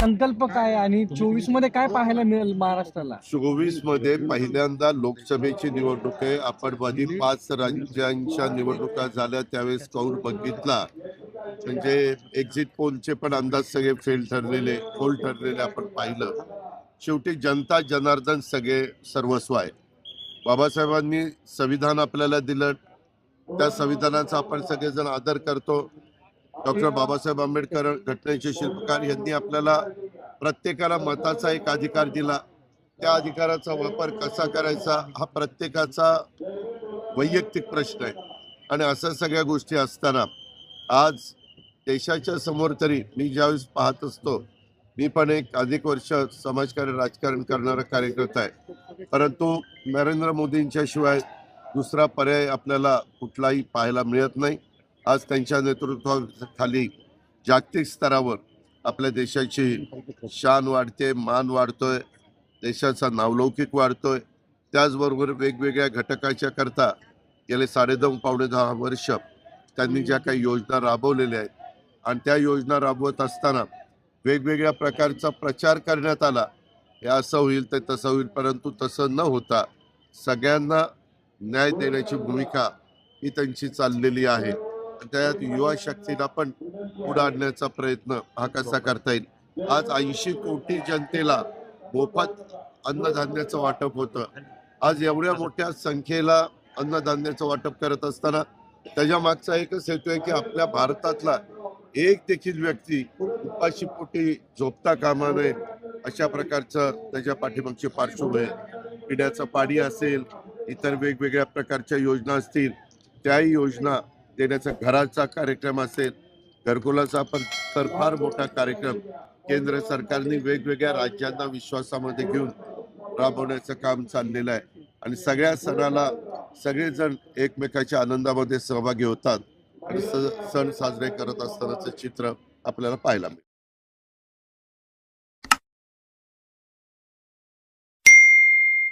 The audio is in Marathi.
संकल्प काय आणि चोवीसमध्ये काय पाहायला मिळेल महाराष्ट्राला? चोवीसमध्ये पहिल्यांदा लोकसभेची निवडणूक आहे. आपण मधी पाच राज्यांच्या निवडणुका झाल्या त्यावेळेस कौल बघितला? म्हणजे एक्झिट पोलचे पण अंदाज सगळे फेल ठरलेले फोल ठरलेले आपण पाहिलं. शेवटी जनता जनार्दन सगळे सर्वस्व आहे. बाबासाहेबांनी संविधान आपल्याला दिलं. त्या संविधानाचा आपण सगळेजण आदर करतो. डॉक्टर बाबासाहेब आंबेडकर घटनेचे शिल्पकार यांनी आपल्याला प्रत्येकाला मताचा एक अधिकार दिला. त्या अधिकाराचा वापर कसा करायचा हा प्रत्येकाचा वैयक्तिक प्रश्न आहे. आणि असं सगळ्या गोष्टी असताना आज देशाच्या समोर तरी मी ज्यावेळेस पाहत असतो मी पण एक अधिक वर्ष समाजकार्य राजकारण करणारा कार्यकर्ता आहे. परंतु नरेंद्र मोदींच्या शिवाय दुसरा पर्याय आपल्याला कुठलाही पाहायला मिळत नाही. आज त्यांच्या नेतृत्वाखाली जागतिक स्तरावर आपल्या देशाची शान वाढते मान वाढतोय देशाचा नावलौकिक वाढतोय. त्याचबरोबर वेगवेगळ्या घटकाच्या करता गेले साडेदहा पावणे दहा वर्ष त्यांनी ज्या काही योजना राबवलेल्या आहेत आणि त्या योजना राबवत असताना वेगवेगळ्या प्रकारचा प्रचार करण्यात आला. हे असं होईल ते तसं होईल परंतु तसं न होता सगळ्यांना न्याय देण्याची भूमिका ही त्यांची चाललेली आहे. त्यात युवा शक्तीला पण पुढे आणण्याचा प्रयत्न हा कसा करता येईल आज ऐंशी कोटी जनतेला मोफत अन्नधान्याचं वाटप होतं आज एवढ्या मोठ्या संख्येला अन्नधान्याचं वाटप करत असताना त्याच्या मागचा एकच हेतू आहे की आपल्या भारतातला एक देखील व्यक्ती उपाशी पोटी झोपता कामा नये अशा प्रकारचं त्याच्या पाठीमागची पार्श्वभूमी आहे. पिण्याचं पाणी असेल इतर वेगवेगळ्या प्रकारच्या योजना असतील त्याही योजना देण्याचा घराचा कार्यक्रम असेल घरकुलाचा पण तर फार मोठा कार्यक्रम. केंद्र सरकारने वेगवेगळ्या राज्यांना विश्वासामध्ये घेऊन राबवण्याचं काम चाललेलं आहे. आणि सगळ्या सणाला सगळेजण एकमेकाच्या आनंदामध्ये सहभागी होतात. आणि स- सण साजरे करत असतानाचं चित्र आपल्याला पाहायला मिळतं.